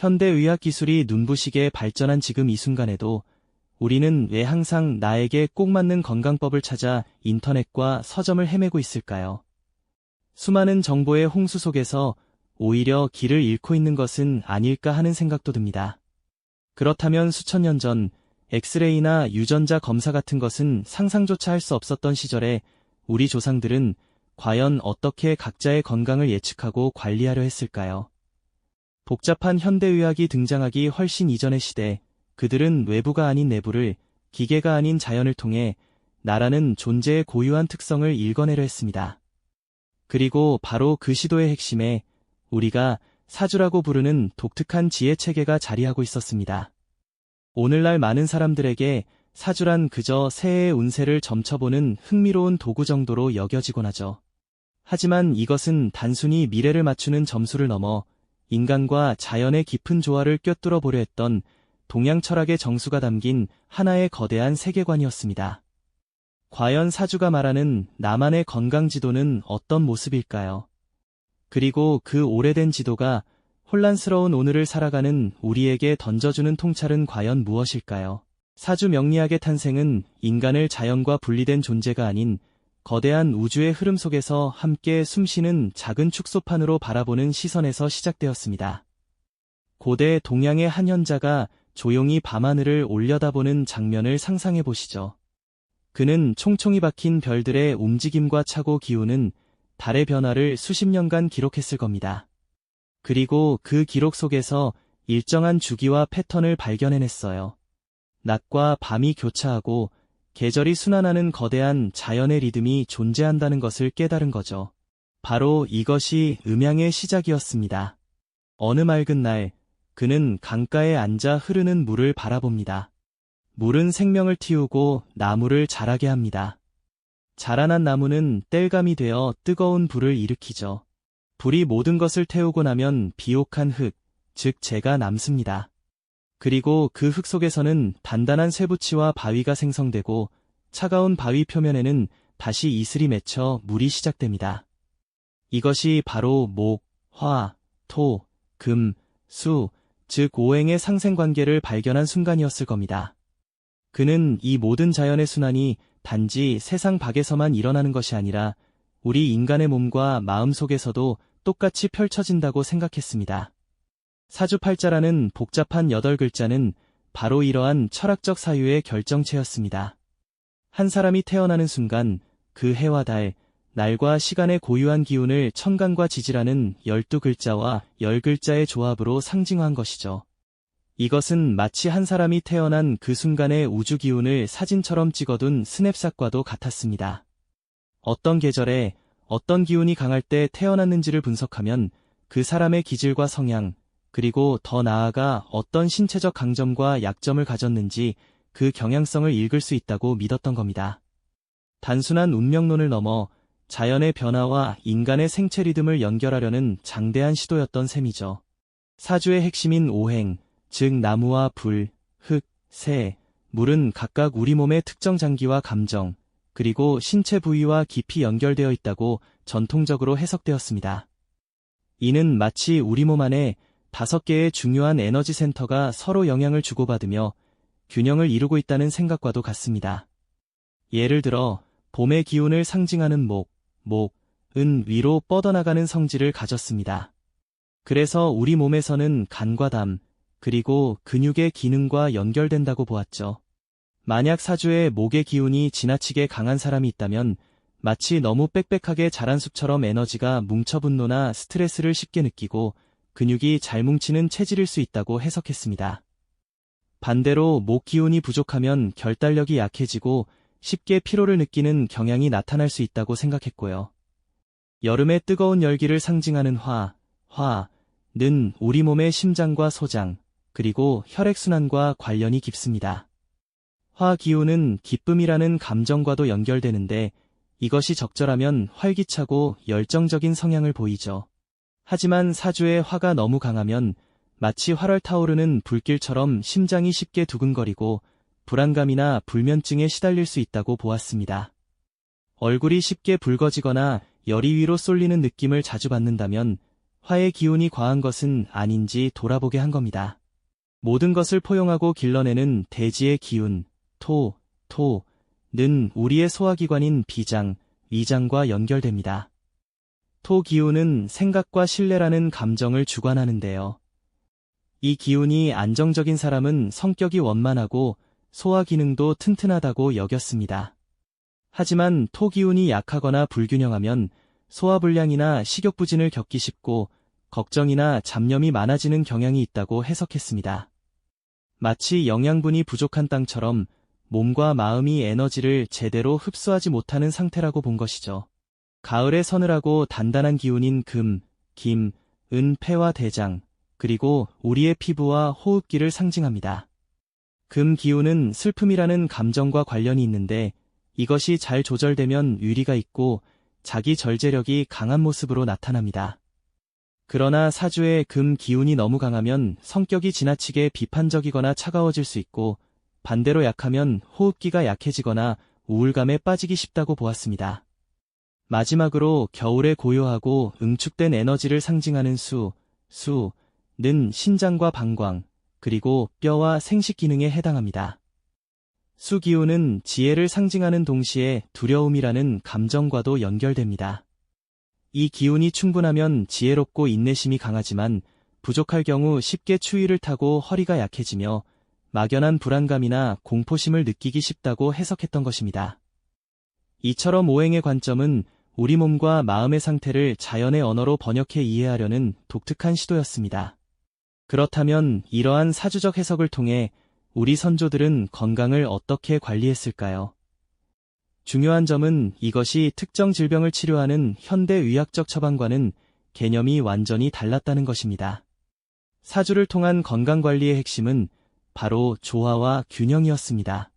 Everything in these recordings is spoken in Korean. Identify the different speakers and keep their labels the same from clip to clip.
Speaker 1: 현대의학 기술이 눈부시게 발전한 지금 이 순간에도 우리는 왜 항상 나에게 꼭 맞는 건강법을 찾아 인터넷과 서점을 헤매고 있을까요? 수많은 정보의 홍수 속에서 오히려 길을 잃고 있는 것은 아닐까 하는 생각도 듭니다. 그렇다면 수천 년 전 엑스레이나 유전자 검사 같은 것은 상상조차 할 수 없었던 시절에 우리 조상들은 과연 어떻게 각자의 건강을 예측하고 관리하려 했을까요? 복잡한 현대의학이 등장하기 훨씬 이전의 시대, 그들은 외부가 아닌 내부를, 기계가 아닌 자연을 통해 나라는 존재의 고유한 특성을 읽어내려 했습니다. 그리고 바로 그 시도의 핵심에 우리가 사주라고 부르는 독특한 지혜 체계가 자리하고 있었습니다. 오늘날 많은 사람들에게 사주란 그저 새해의 운세를 점쳐보는 흥미로운 도구 정도로 여겨지곤 하죠. 하지만 이것은 단순히 미래를 맞추는 점수를 넘어 인간과 자연의 깊은 조화를 꿰뚫어 보려 했던 동양 철학의 정수가 담긴 하나의 거대한 세계관이었습니다. 과연 사주가 말하는 나만의 건강 지도는 어떤 모습일까요? 그리고 그 오래된 지도가 혼란스러운 오늘을 살아가는 우리에게 던져주는 통찰은 과연 무엇일까요? 사주 명리학의 탄생은 인간을 자연과 분리된 존재가 아닌 거대한 우주의 흐름 속에서 함께 숨쉬는 작은 축소판으로 바라보는 시선에서 시작되었습니다. 고대 동양의 한 현자가 조용히 밤하늘을 올려다보는 장면을 상상해 보시죠. 그는 총총히 박힌 별들의 움직임과 차고 기우는 달의 변화를 수십 년간 기록했을 겁니다. 그리고 그 기록 속에서 일정한 주기와 패턴을 발견해냈어요. 낮과 밤이 교차하고 계절이 순환하는 거대한 자연의 리듬이 존재한다는 것을 깨달은 거죠. 바로 이것이 음양의 시작이었습니다. 어느 맑은 날, 그는 강가에 앉아 흐르는 물을 바라봅니다. 물은 생명을 틔우고 나무를 자라게 합니다. 자라난 나무는 땔감이 되어 뜨거운 불을 일으키죠. 불이 모든 것을 태우고 나면 비옥한 흙, 즉 재가 남습니다. 그리고 그 흙 속에서는 단단한 쇠붙이와 바위가 생성되고 차가운 바위 표면에는 다시 이슬이 맺혀 물이 시작됩니다. 이것이 바로 목, 화, 토, 금, 수, 즉 오행의 상생관계를 발견한 순간이었을 겁니다. 그는 이 모든 자연의 순환이 단지 세상 밖에서만 일어나는 것이 아니라 우리 인간의 몸과 마음 속에서도 똑같이 펼쳐진다고 생각했습니다. 사주팔자라는 복잡한 여덟 글자는 바로 이러한 철학적 사유의 결정체였습니다. 한 사람이 태어나는 순간 그 해와 달, 날과 시간의 고유한 기운을 천간과 지지라는 열두 글자와 열 글자의 조합으로 상징한 것이죠. 이것은 마치 한 사람이 태어난 그 순간의 우주 기운을 사진처럼 찍어둔 스냅샷과도 같았습니다. 어떤 계절에 어떤 기운이 강할 때 태어났는지를 분석하면 그 사람의 기질과 성향, 그리고 더 나아가 어떤 신체적 강점과 약점을 가졌는지 그 경향성을 읽을 수 있다고 믿었던 겁니다. 단순한 운명론을 넘어 자연의 변화와 인간의 생체 리듬을 연결하려는 장대한 시도였던 셈이죠. 사주의 핵심인 오행, 즉 나무와 불, 흙, 새, 물은 각각 우리 몸의 특정 장기와 감정, 그리고 신체 부위와 깊이 연결되어 있다고 전통적으로 해석되었습니다. 이는 마치 우리 몸 안에 다섯 개의 중요한 에너지 센터가 서로 영향을 주고받으며 균형을 이루고 있다는 생각과도 같습니다. 예를 들어 봄의 기운을 상징하는 목, 목, 은 위로 뻗어나가는 성질을 가졌습니다. 그래서 우리 몸에서는 간과 담, 그리고 근육의 기능과 연결된다고 보았죠. 만약 사주에 목의 기운이 지나치게 강한 사람이 있다면 마치 너무 빽빽하게 자란 숲처럼 에너지가 뭉쳐 분노나 스트레스를 쉽게 느끼고 근육이 잘 뭉치는 체질일 수 있다고 해석했습니다. 반대로 목 기운이 부족하면 결단력이 약해지고 쉽게 피로를 느끼는 경향이 나타날 수 있다고 생각했고요. 여름의 뜨거운 열기를 상징하는 화, 화 는 우리 몸의 심장과 소장, 그리고 혈액순환과 관련이 깊습니다. 화 기운은 기쁨이라는 감정과도 연결되는데 이것이 적절하면 활기차고 열정적인 성향을 보이죠. 하지만 사주의 화가 너무 강하면 마치 활활 타오르는 불길처럼 심장이 쉽게 두근거리고 불안감이나 불면증에 시달릴 수 있다고 보았습니다. 얼굴이 쉽게 붉어지거나 열이 위로 쏠리는 느낌을 자주 받는다면 화의 기운이 과한 것은 아닌지 돌아보게 한 겁니다. 모든 것을 포용하고 길러내는 대지의 기운, 토, 토, 는 우리의 소화기관인 비장, 위장과 연결됩니다. 토 기운은 생각과 신뢰라는 감정을 주관하는데요. 이 기운이 안정적인 사람은 성격이 원만하고 소화 기능도 튼튼하다고 여겼습니다. 하지만 토 기운이 약하거나 불균형하면 소화불량이나 식욕부진을 겪기 쉽고 걱정이나 잡념이 많아지는 경향이 있다고 해석했습니다. 마치 영양분이 부족한 땅처럼 몸과 마음이 에너지를 제대로 흡수하지 못하는 상태라고 본 것이죠. 가을의 서늘하고 단단한 기운인 금, 김, 은, 폐와 대장, 그리고 우리의 피부와 호흡기를 상징합니다. 금 기운은 슬픔이라는 감정과 관련이 있는데 이것이 잘 조절되면 위리가 있고 자기 절제력이 강한 모습으로 나타납니다. 그러나 사주의 금 기운이 너무 강하면 성격이 지나치게 비판적이거나 차가워질 수 있고 반대로 약하면 호흡기가 약해지거나 우울감에 빠지기 쉽다고 보았습니다. 마지막으로 겨울에 고요하고 응축된 에너지를 상징하는 수, 수, 는 신장과 방광, 그리고 뼈와 생식 기능에 해당합니다. 수 기운은 지혜를 상징하는 동시에 두려움이라는 감정과도 연결됩니다. 이 기운이 충분하면 지혜롭고 인내심이 강하지만 부족할 경우 쉽게 추위를 타고 허리가 약해지며 막연한 불안감이나 공포심을 느끼기 쉽다고 해석했던 것입니다. 이처럼 오행의 관점은 우리 몸과 마음의 상태를 자연의 언어로 번역해 이해하려는 독특한 시도였습니다. 그렇다면 이러한 사주적 해석을 통해 우리 선조들은 건강을 어떻게 관리했을까요? 중요한 점은 이것이 특정 질병을 치료하는 현대 의학적 처방과는 개념이 완전히 달랐다는 것입니다. 사주를 통한 건강관리의 핵심은 바로 조화와 균형이었습니다.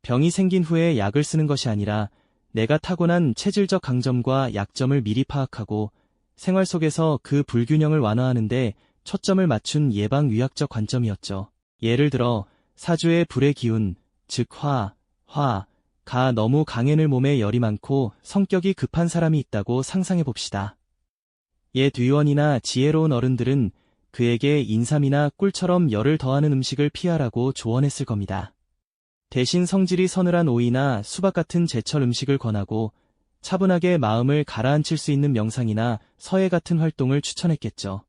Speaker 1: 병이 생긴 후에 약을 쓰는 것이 아니라 내가 타고난 체질적 강점과 약점을 미리 파악하고 생활 속에서 그 불균형을 완화하는데 초점을 맞춘 예방의학적 관점이었죠. 예를 들어 사주의 불의 기운, 즉 화, 화, 가 너무 강해늘 몸에 열이 많고 성격이 급한 사람이 있다고 상상해 봅시다. 옛 위원이나 지혜로운 어른들은 그에게 인삼이나 꿀처럼 열을 더하는 음식을 피하라고 조언했을 겁니다. 대신 성질이 서늘한 오이나 수박 같은 제철 음식을 권하고 차분하게 마음을 가라앉힐 수 있는 명상이나 서예 같은 활동을 추천했겠죠.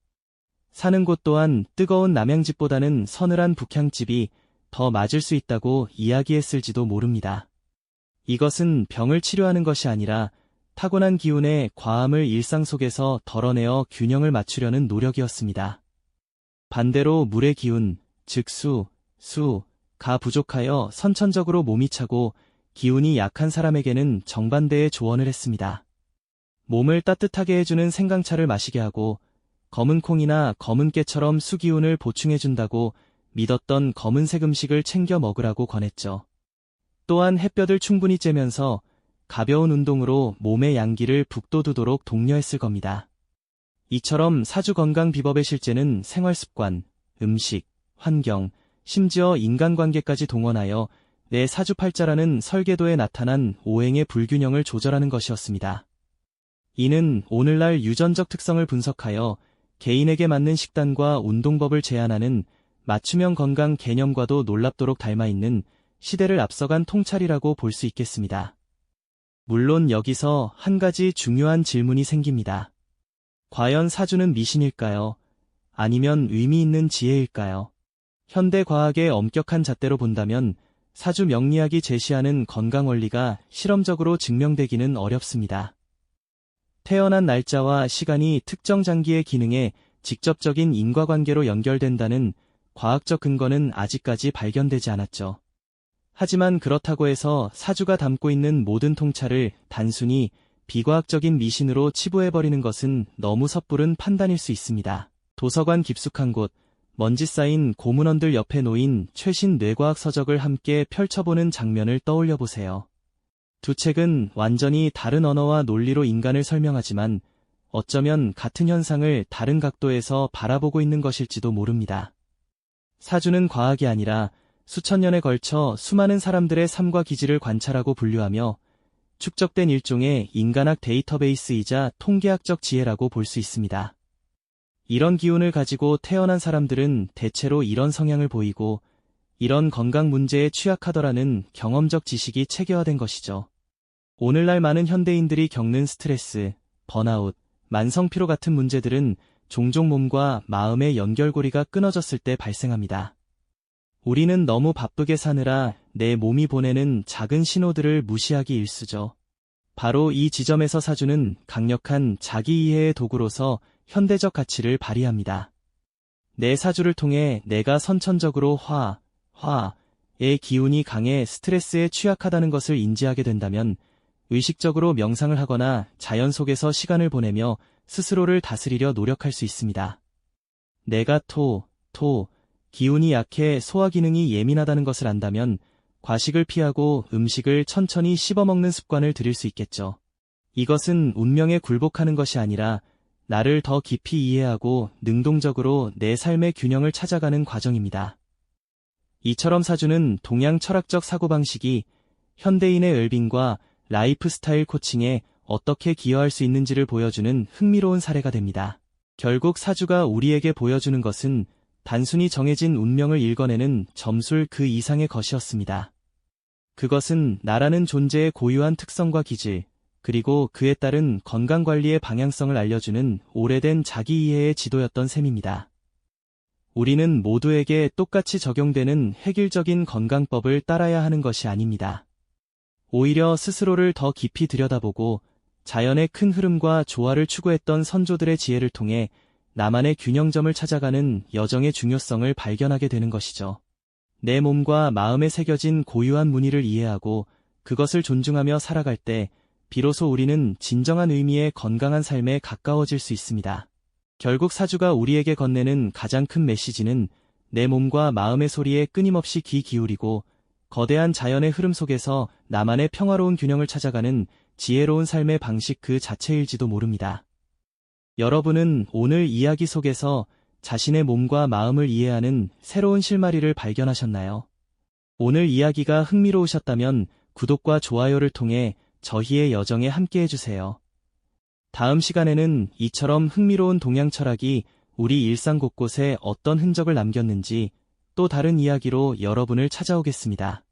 Speaker 1: 사는 곳 또한 뜨거운 남양집보다는 서늘한 북향집이 더 맞을 수 있다고 이야기했을지도 모릅니다. 이것은 병을 치료하는 것이 아니라 타고난 기운의 과함을 일상 속에서 덜어내어 균형을 맞추려는 노력이었습니다. 반대로 물의 기운, 즉 수, 수, 가 부족하여 선천적으로 몸이 차고 기운이 약한 사람에게는 정반대의 조언을 했습니다. 몸을 따뜻하게 해주는 생강차를 마시게 하고 검은 콩이나 검은 깨처럼 수기운을 보충해준다고 믿었던 검은색 음식을 챙겨 먹으라고 권했죠. 또한 햇볕을 충분히 쬐면서 가벼운 운동으로 몸의 양기를 북돋우도록 독려했을 겁니다. 이처럼 사주 건강 비법의 실제는 생활 습관, 음식, 환경, 심지어 인간관계까지 동원하여 내 사주팔자라는 설계도에 나타난 오행의 불균형을 조절하는 것이었습니다. 이는 오늘날 유전적 특성을 분석하여 개인에게 맞는 식단과 운동법을 제안하는 맞춤형 건강 개념과도 놀랍도록 닮아있는 시대를 앞서간 통찰이라고 볼 수 있겠습니다. 물론 여기서 한 가지 중요한 질문이 생깁니다. 과연 사주는 미신일까요? 아니면 의미 있는 지혜일까요? 현대 과학의 엄격한 잣대로 본다면 사주 명리학이 제시하는 건강 원리가 실험적으로 증명되기는 어렵습니다. 태어난 날짜와 시간이 특정 장기의 기능에 직접적인 인과관계로 연결된다는 과학적 근거는 아직까지 발견되지 않았죠. 하지만 그렇다고 해서 사주가 담고 있는 모든 통찰을 단순히 비과학적인 미신으로 치부해버리는 것은 너무 섣부른 판단일 수 있습니다. 도서관 깊숙한 곳, 먼지 쌓인 고문원들 옆에 놓인 최신 뇌과학 서적을 함께 펼쳐보는 장면을 떠올려 보세요. 두 책은 완전히 다른 언어와 논리로 인간을 설명하지만 어쩌면 같은 현상을 다른 각도에서 바라보고 있는 것일지도 모릅니다. 사주는 과학이 아니라 수천 년에 걸쳐 수많은 사람들의 삶과 기질을 관찰하고 분류하며 축적된 일종의 인간학 데이터베이스이자 통계학적 지혜라고 볼 수 있습니다. 이런 기운을 가지고 태어난 사람들은 대체로 이런 성향을 보이고 이런 건강 문제에 취약하더라는 경험적 지식이 체계화된 것이죠. 오늘날 많은 현대인들이 겪는 스트레스, 번아웃, 만성피로 같은 문제들은 종종 몸과 마음의 연결고리가 끊어졌을 때 발생합니다. 우리는 너무 바쁘게 사느라 내 몸이 보내는 작은 신호들을 무시하기 일쑤죠. 바로 이 지점에서 사주는 강력한 자기 이해의 도구로서 현대적 가치를 발휘합니다. 내 사주를 통해 내가 선천적으로 화, 화의 기운이 강해 스트레스에 취약하다는 것을 인지하게 된다면 의식적으로 명상을 하거나 자연 속에서 시간을 보내며 스스로를 다스리려 노력할 수 있습니다. 내가 토, 토, 기운이 약해 소화 기능이 예민하다는 것을 안다면 과식을 피하고 음식을 천천히 씹어먹는 습관을 들일 수 있겠죠. 이것은 운명에 굴복하는 것이 아니라 나를 더 깊이 이해하고 능동적으로 내 삶의 균형을 찾아가는 과정입니다. 이처럼 사주는 동양 철학적 사고방식이 현대인의 웰빙과 라이프 스타일 코칭에 어떻게 기여할 수 있는지를 보여주는 흥미로운 사례가 됩니다. 결국 사주가 우리에게 보여주는 것은 단순히 정해진 운명을 읽어내는 점술 그 이상의 것이었습니다. 그것은 나라는 존재의 고유한 특성과 기질, 그리고 그에 따른 건강관리의 방향성을 알려주는 오래된 자기 이해의 지도였던 셈입니다. 우리는 모두에게 똑같이 적용되는 획일적인 건강법을 따라야 하는 것이 아닙니다. 오히려 스스로를 더 깊이 들여다보고 자연의 큰 흐름과 조화를 추구했던 선조들의 지혜를 통해 나만의 균형점을 찾아가는 여정의 중요성을 발견하게 되는 것이죠. 내 몸과 마음에 새겨진 고유한 무늬를 이해하고 그것을 존중하며 살아갈 때 비로소 우리는 진정한 의미의 건강한 삶에 가까워질 수 있습니다. 결국 사주가 우리에게 건네는 가장 큰 메시지는 내 몸과 마음의 소리에 끊임없이 귀 기울이고 거대한 자연의 흐름 속에서 나만의 평화로운 균형을 찾아가는 지혜로운 삶의 방식 그 자체일지도 모릅니다. 여러분은 오늘 이야기 속에서 자신의 몸과 마음을 이해하는 새로운 실마리를 발견하셨나요? 오늘 이야기가 흥미로우셨다면 구독과 좋아요를 통해 저희의 여정에 함께 해 주세요. 다음 시간에는 이처럼 흥미로운 동양 철학이 우리 일상 곳곳에 어떤 흔적을 남겼는지 또 다른 이야기로 여러분을 찾아오겠습니다.